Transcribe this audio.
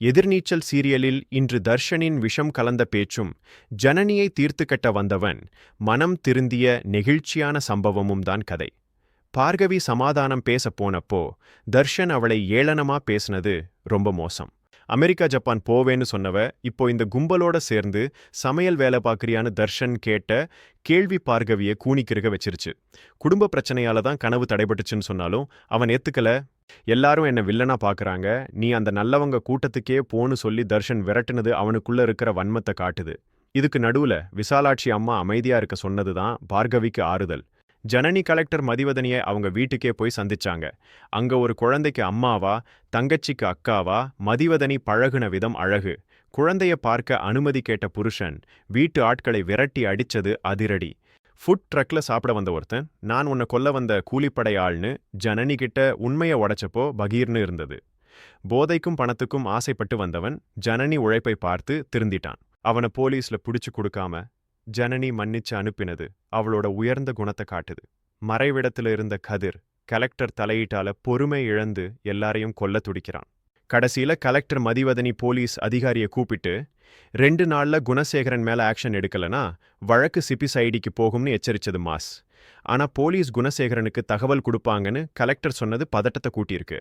எதிர்நீச்சல் சீரியலில் இன்று தர்ஷனின் விஷம் கலந்த பேச்சும் ஜனனியை தீர்த்து கட்ட வந்தவன் மனம் திருந்திய நெகிழ்ச்சியான சம்பவமும் தான் கதை. பார்கவி சமாதானம் பேசப் போனப்போ தர்ஷன் அவளை ஏளனமா பேசினது ரொம்ப மோசம். அமெரிக்கா ஜப்பான் போவேன்னு சொன்னவ இப்போ இந்த கும்பலோட சேர்ந்து சமையல் வேலை பார்க்குறியான்னு தர்ஷன் கேட்ட கேள்வி பார்கவியை கூணிக்கிருக வச்சிருச்சு. குடும்ப பிரச்சனையால தான் கனவு தடைபட்டுச்சுன்னு சொன்னாலும் அவன் ஏத்துக்கல. எல்லாரும் என்ன வில்லனா பார்க்குறாங்க நீ அந்த நல்லவங்க கூட்டத்துக்கே போன்னு சொல்லி தர்ஷன் விரட்டுனது அவனுக்குள்ள இருக்கிற வன்மத்தை காட்டுது. இதுக்கு நடுவுல விசாலாட்சி அம்மா அமைதியா இருக்க சொன்னதுதான் பார்கவிக்கு ஆறுதல். ஜனனி கலெக்டர் மதிவதனியை அவங்க வீட்டுக்கே போய் சந்திச்சாங்க. அங்க ஒரு குழந்தைக்கு அம்மாவா தங்கச்சிக்கு அக்காவா மதிவதனி பழகுன விதம் அழகு. குழந்தைய பார்க்க அனுமதி கேட்ட புருஷன் வீட்டு ஆட்களை விரட்டி அடிச்சது அதிரடி. ஃபுட் ட்ரக்ல சாப்பிட வந்த ஒருத்தன் நான் உன்னை கொல்ல வந்த கூலிப்படை ஆள்னு ஜனனி கிட்ட உண்மையை உடைச்சப்போ பகீர்னு இருந்தது. போதைக்கும் பணத்துக்கும் ஆசைப்பட்டு வந்தவன் ஜனனி உழைப்பை பார்த்து திருந்திட்டான். அவனை போலீஸ்ல புடிச்சு கொடுக்காம ஜனனி மன்னிச்சு அனுப்பினது அவளோட உயர்ந்த குணத்தை காட்டுது. மறைவிடத்துல இருந்த கதிர் கலெக்டர் தலையீட்டால பொறுமை இழந்து எல்லாரையும் கொல்ல துடிக்கிறான். கடைசியில கலெக்டர் மதிவதனி போலீஸ் அதிகாரியை கூப்பிட்டு ரெண்டு நாள்ல குணசேகரன் மேல ஆக்ஷன் எடுக்கலனா வழக்கு சிபிஸ் ஐடிக்கு போகும்னு எச்சரிச்சது மாஸ். ஆனா போலீஸ் குணசேகரனுக்கு தகவல் கொடுப்பாங்கன்னு கலெக்டர் சொன்னது பதட்டத்தை கூட்டியிருக்கு.